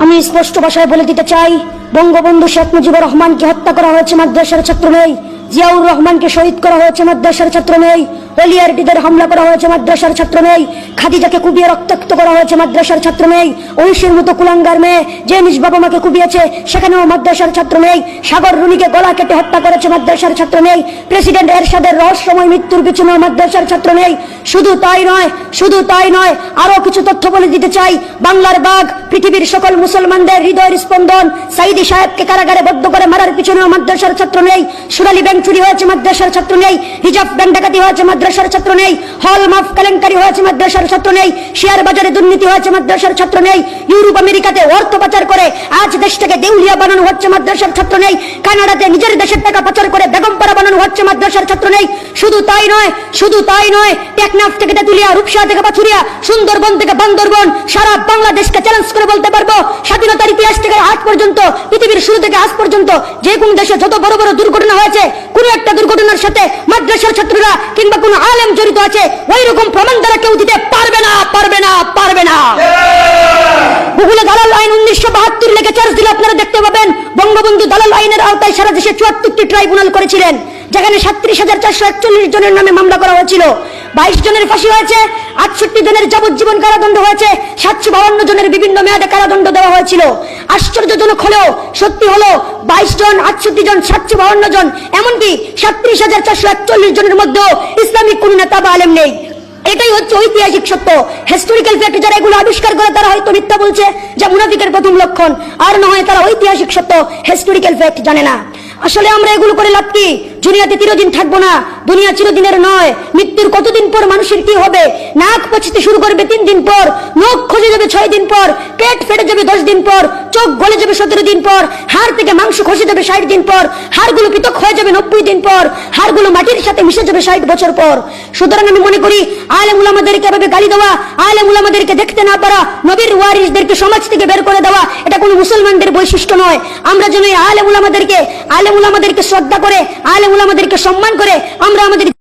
আমি স্পষ্ট ভাষায় বলে দিতে চাই, বঙ্গবন্ধু শেখ মুজিবুর রহমানকে হত্যা করা হয়েছে মাদ্রাসার ছাত্র নেই জিয়াউর রহমানকে শহীদ করা হয়েছে মাদ্রাসার ছাত্র নেই অলিয়ারটিদের হামলা করা হয়েছে মাদ্রাসার ছাত্র নেই খাদিজাকে কুবিয়ে রক্তাক্ত করা হয়েছে মাদ্রাসার ছাত্র নেই ঐশীর মতো কুলাঙ্গার মেয়ে যে নিজ বাবা মাকে কুবিয়েছে সেখানেও মাদ্রাসার ছাত্র নেই সাগর রুনিকে গলা কেটে হত্যা করেছে মাদ্রাসার ছাত্র নেই প্রেসিডেন্ট এরশাদের রহস্যময় মৃত্যুর পিছনেও মাদ্রাসার ছাত্র নেই শুধু তাই নয়, শুধু তাই নয় আরও কিছু তথ্য বলে দিতে চাই। বাংলার বাঘ, পৃথিবীর সকল মুসলমানদের হৃদয়ের স্পন্দন। সাইদি সাহেবকে কারাগারে বদ্ধ করে মারার পিছনেও মাদ্রাসার ছাত্র নেই সুরালি ব্যাংক চুরি হয়েছে মাদ্রাসার ছাত্র নেই হিজাব ব্যাংক ডাকাতি হয়েছে মাদ্রাসার ছাত্র নেই। হল মাফ কেলেঙ্কারি হয়েছে, মাদ্রাসার ছাত্র নেই। শেয়ার বাজারে দুর্নীতি হয়েছে, মাদ্রাসার ছাত্র নেই। ইউরোপ আমেরিকাতে অর্থ পাচার করে আজ দেশটাকে দেউলিয়া বানানো হচ্ছে মাদ্রাসার ছাত্র নেই। কানাডাতে নিজের দেশের টাকা পাচার করে বেগমপাড়া বানানো হচ্ছে মাদ্রাসার ছাত্র নেই। শুধু তাই নয় শুধু তাই নয় টেকনাফ থেকে তেতুলিয়া রূপসা থেকে পাথুরিয়া সুন্দরবন থেকে বান্দরবন সারা বাংলাদেশকে চ্যালেঞ্জ করে বলতে পারব স্বাধীনতার ইতিহাস থেকে আজ পর্যন্ত পৃথিবীর শুরু থেকে আজ পর্যন্ত যে কোন দেশে যত বড় বড় দুর্ঘটনা হয়েছে কোন একটা দুর্ঘটনার সাথে মাদ্রাসার ছাত্ররা কিংবা কোন আলেম জড়িত আছে ওই রকম প্রমাণ দ্বারা কেউ দিতে পারবে না পারবে না পারবে না। গুগলে আইনের আওতায় সারা দেশে চুয়াত্তরটি ট্রাইব্যুনাল করেছিলেন, যেখানে সাত্রিশ হাজার চারশো একচল্লিশ জনের নামে মামলা করা হয়েছিল। বাইশ জনের ফাঁসি হয়েছে, আটষট্টি জনের যাবজ্জীবন কারাদণ্ড হয়েছে, সাতশো বাউন্ন জনের বিভিন্ন মেয়াদে কারাদণ্ড দেওয়া হয়েছিল। আশ্চর্যজনক হলেও সত্যি হলো, বাইশ জন, আটষট্টি জন, সাতশো বাউন্ন জন, এমনকি সাত্রিশ হাজার চারশো একচল্লিশ জনের মধ্যেও ইসলামিক কোনো নেতা বা আলেম নেই। এটাই হচ্ছে ঐতিহাসিক সত্য। হিস্টোরিক্যাল ফ্যাক্ট যারা এগুলো আবিষ্কার করে, তারা হয়তো মিথ্যা বলছে যা মুনাফিকের প্রথম লক্ষণ। আর না হয় তারা ঐতিহাসিক সত্য হিস্টোরিক্যাল ফ্যাক্ট জানে না। আসলে আমরা এগুলো করে লাভ কি? দুনিয়াতে চিরদিন থাকব না। দুনিয়া চিরদিনের নয়। মৃত্যুর কতদিন পর মানুষের কি হবে? নাক পচতে শুরু করবে তিন দিন পর, নখ খসে যাবে ছয় দিন পর, পেট ফেটে যাবে দশ দিন পর, চোখ গলে যাবে সতেরো দিন পর, হাড় থেকে মাংস খসে যাবে ষাট দিন পর, হাড়গুলো পৃথক হয়ে যাবে নব্বই দিন পর, হাড়গুলো মাটির সাথে মিশে যাবে ষাট বছর পর। সুতরাং আমি মনে করি আলেম উলামাদেরকে এভাবে গালি দেওয়া আলেম উলামাদেরকে দেখতে না পারা, নবীর ওয়ারিসদেরকে সমাজ থেকে বের করে দেওয়া কোনো মুসলমানদের বৈশিষ্ট্য নয়। আমরা যেন এই আলেমুল উলামাদেরকে আলেমুল আমাদেরকে শ্রদ্ধা করে, আলেমুল আমাদেরকে সম্মান করে, আমরা আমাদের